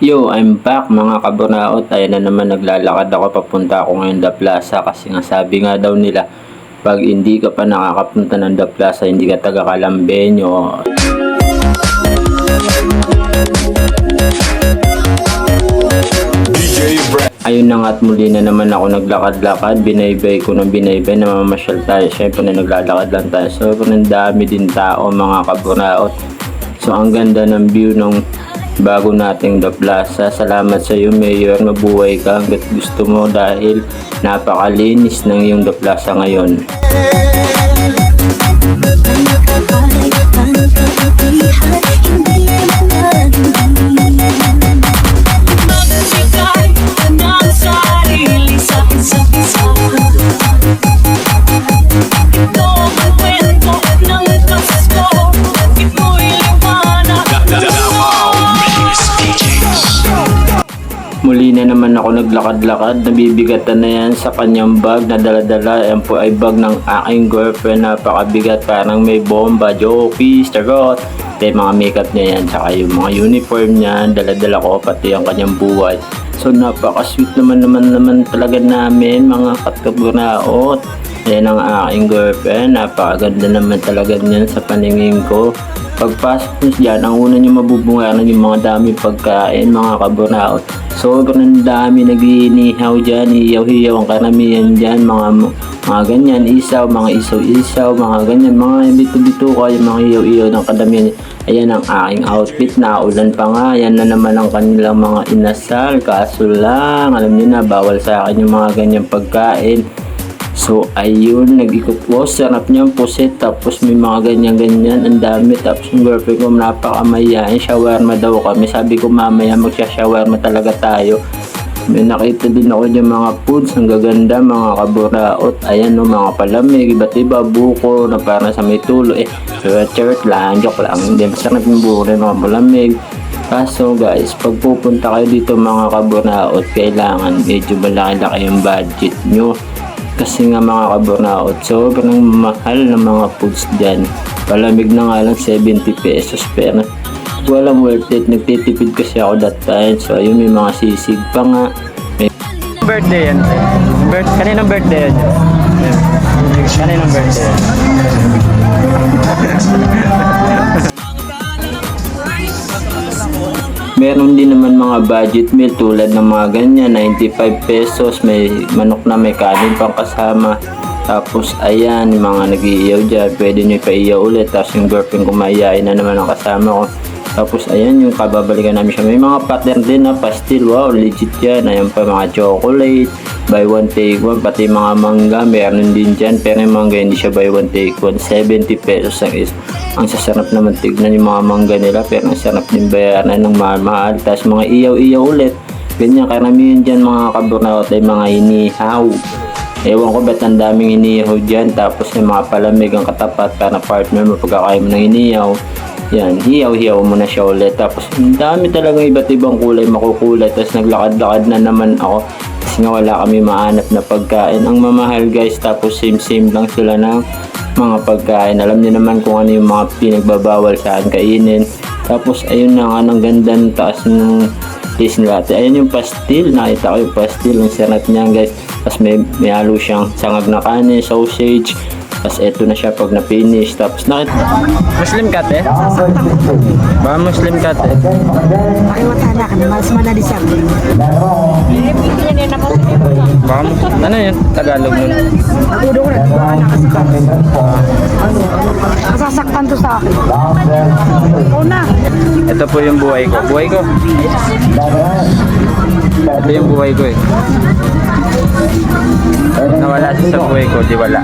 Yo, I'm back mga kabunaot. Ayan na naman naglalakad ako papunta ako ngayon The Plaza kasi nga sabi nga daw nila pag hindi ka pa nakakapunta ng The Plaza, hindi ka taga Brad. Ayun na nga at muli na naman ako naglakad-lakad, binaybay ko ng binaybay na mamasyal tayo. Siyempre na naglalakad lang tayo. Sobrang dami din tao mga kabunaot. So ang ganda ng view ng bago nating The Plaza. Salamat sa iyo Mayor, mabuhay ka hanggat gusto mo dahil napakalinis ng iyong The Plaza ngayon. Magbigay ako naglakad-lakad, nabibigatan na yan sa kanyang bag na dala-dala. Yan po ay bag ng aking girlfriend, napakabigat, parang may bomba, jokey, starot. May mga makeup niya yan, tsaka yung mga uniform niya, dala-dala ko, pati ang kanyang buhay. So napaka-sweet naman naman naman talaga namin, mga katabunaot. Yan ang aking girlfriend, napakaganda naman talaga niyan sa paningin ko. Pagpasok nyo dyan, ang una nyo mabubungaran yung mga daming pagkain, mga kabunaot. Sobrang dami nag-iinihaw dyan, iyaw-hiyaw ang karamihan dyan, mga, mga ganyan, isaw, mga isaw-isaw, mga ganyan, mga bito-bito yung mga iyaw-iyaw ng kadamihan. Ayan ang aking outfit, naulan pa nga, yan na naman ang kanilang mga inasal, kaso lang, alam niyo na, bawal sa akin yung mga ganyang pagkain. So, ayun, nag-ikot ko. Sarap niyang pusit. Tapos may mga ganyan-ganyan. Ang dami. Tapos yung girlfriend ko, napakamayain. Shawarma daw kami. Sabi ko, mamaya magsha-shawarma talaga tayo. May nakita din ako yung mga foods. Ang gaganda, mga kaburaot. Ayan, no, mga palamig. Iba't iba, buko na parang sa may tulo. Eh, shirt lang. Joke lang. Hindi, masarap yung buko rin, mga palamig. Kaso guys, pag pupunta kayo dito mga kaburaot, kailangan medyo malaki-laki yung budget nyo. Kasi nga mga kaburnaot, sobrang mahal ng mga foods dyan. Palamig na nga lang 70 pesos pero walang worth it. Nagtitipid kasi ako that time. So ayun may mga sisig pa nga. May birthday yan. Birth, kaninang birthday yan? Kaninang birthday yan? Meron din naman mga budget meal tulad ng mga ganyan, 95 pesos, may manok na may kanin pang kasama. Tapos ayan, mga nag-iiyaw dyan, pwede nyo ipaiyaw ulit. Tapos yung girlfriend ko maiyain na naman ang kasama ko. Tapos ayan, yung kababalikan namin siya. May mga pattern din na pastil, wow, legit yan. Ayan pa mga chocolate, buy one take one, pati mga mangga, meron din dyan. Pero yung mangga hindi siya buy one take one, 70 pesos ang is. Ang sasarap naman tignan yung mga mangga nila, pero ang sarap din bayaran ng mahal-mahal. Tapos mga iyaw-iyaw ulit. Ganyan, karamihan dyan mga kaburnaut ay mga inihaw. Ewan ko ba't ang daming inihaw dyan. Tapos yung mga palamig ang katapat para partner mo pagkakain mo ng inihaw. Yan, hiyaw-hiyaw mo na siya ulit. Tapos ang dami talaga iba't ibang kulay makukulay. Tapos naglakad-lakad na naman ako. Kasi nga wala kami maanap na pagkain. Ang mamahal guys, tapos same-same lang sila ng mga pagkain. Alam niyo naman kung ano yung mga pinagbabawal saan kainin. Tapos ayun na nga, ang ganda ng taas ng taste nila. At ayun yung pastil. Nakita ko yung pastil. Ang sarap niya guys. Tapos may, may halo siyang sangag na kanin, sausage. Tapos eto na siya pag na-finish. Tapos nakita. Muslim ka te? Ba Muslim ka te? Wala ka na. Mas madali siya. Baka Muslim. Ano yun? Tagalog nun. Tudo ko na. Masasaktan to sa akin. Una. Ito po yung buhay ko. Buhay ko. Ito yung buhay ko eh. Nawala siya sa buhay ko, di wala.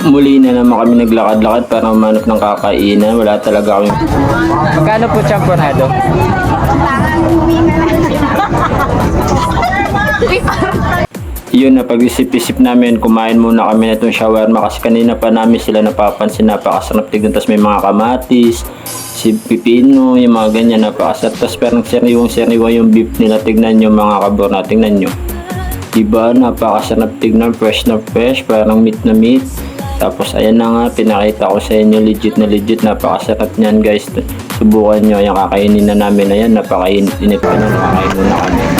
Muli na naman kami naglakad-lakad para umanap ng kakainan. Wala talaga kami. Magkano po champorado? Yun na pag-isip-isip namin, kumain muna kami na itong shawarma kasi kanina pa namin sila napapansin napakasarap tignan. Tapos may mga kamatis, si pipino, yung mga ganyan napakasarap. Tapos parang sariwang-sariwa yung beef nila. Tignan nyo mga kabor na, tignan nyo. Diba, napakasarap tignan, fresh na fresh, parang meat na meat. Tapos ayan na nga, pinakita ko sa inyo legit na legit, napakasarap niyan guys. Subukan nyo, yung kakainin na namin na yan, napakainit pa niyan, nakakain muna kami.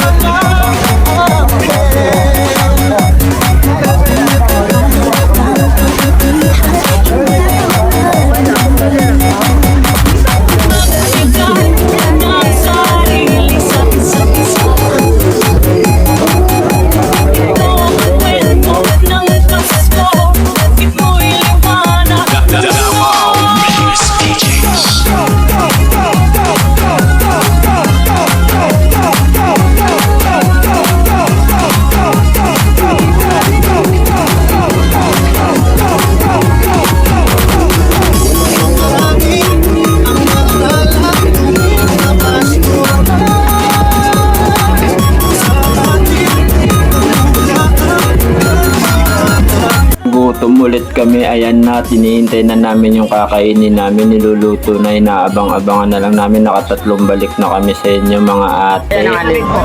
Kami, ayan na, tinihintay na namin yung kakainin namin, niluluto na, inaabang-abangan na lang namin, nakatatlong balik na kami sa inyo mga ate. Yan ang alin po.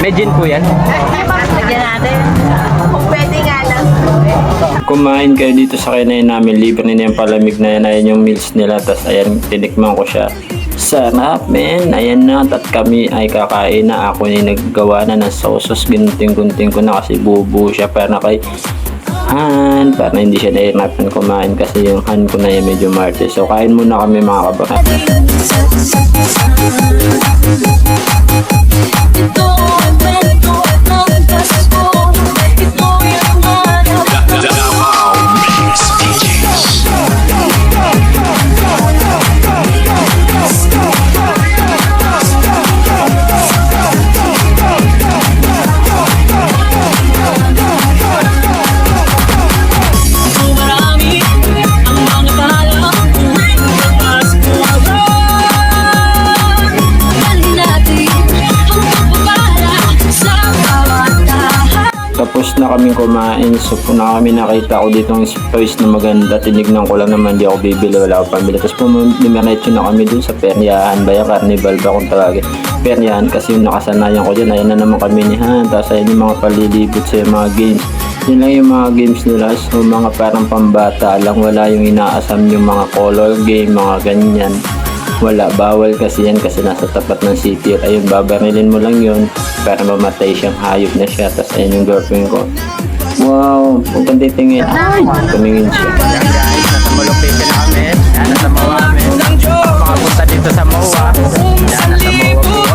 May gin po yan. Lagyan natin. Kung pwede nga lang. Kumain kayo dito sa kinain namin, libre na yung palamig na yan, ayan yung meals nila, tas ayan, tinikman ko siya. Sarap men, ayan na, at kami ay kakain na, ako na naggawa na ng sauces, gunting-gunting ko na kasi bubu siya para kay Han, para hindi siya nahihirapan kumain kasi yung Han ko na yung medyo marte. So kain muna kami mga kabakan. Ito ang na kaming kumain, so na kami nakita ko dito ng space na maganda. Tinignan ko lang naman, di ako bibili, wala ako pambili. Tapos pumiretso na kami dun sa peryahan, ba yung carnival ba kung tawagin. Peryahan kasi yung nakasanayan ko dyan, ayan na naman kami ni Han. Tapos ayun yung mga palilibot sa mga games. Yun lang yung mga games nila, so mga parang pambata lang, wala yung inaasam yung mga color game, mga ganyan. Wala, bawal kasi yan kasi nasa tapat ng city. Ayun, babarilin mo lang yun para mamatay siyang hayop na siya. Tapos ayun yung girlfriend ko. Wow, kang titingin. Ay, tumingin siya. Yan guys, nasa Molokeke na kami. Yan, nasa Mawa kami. Makapunta dito sa Mawa. Yan.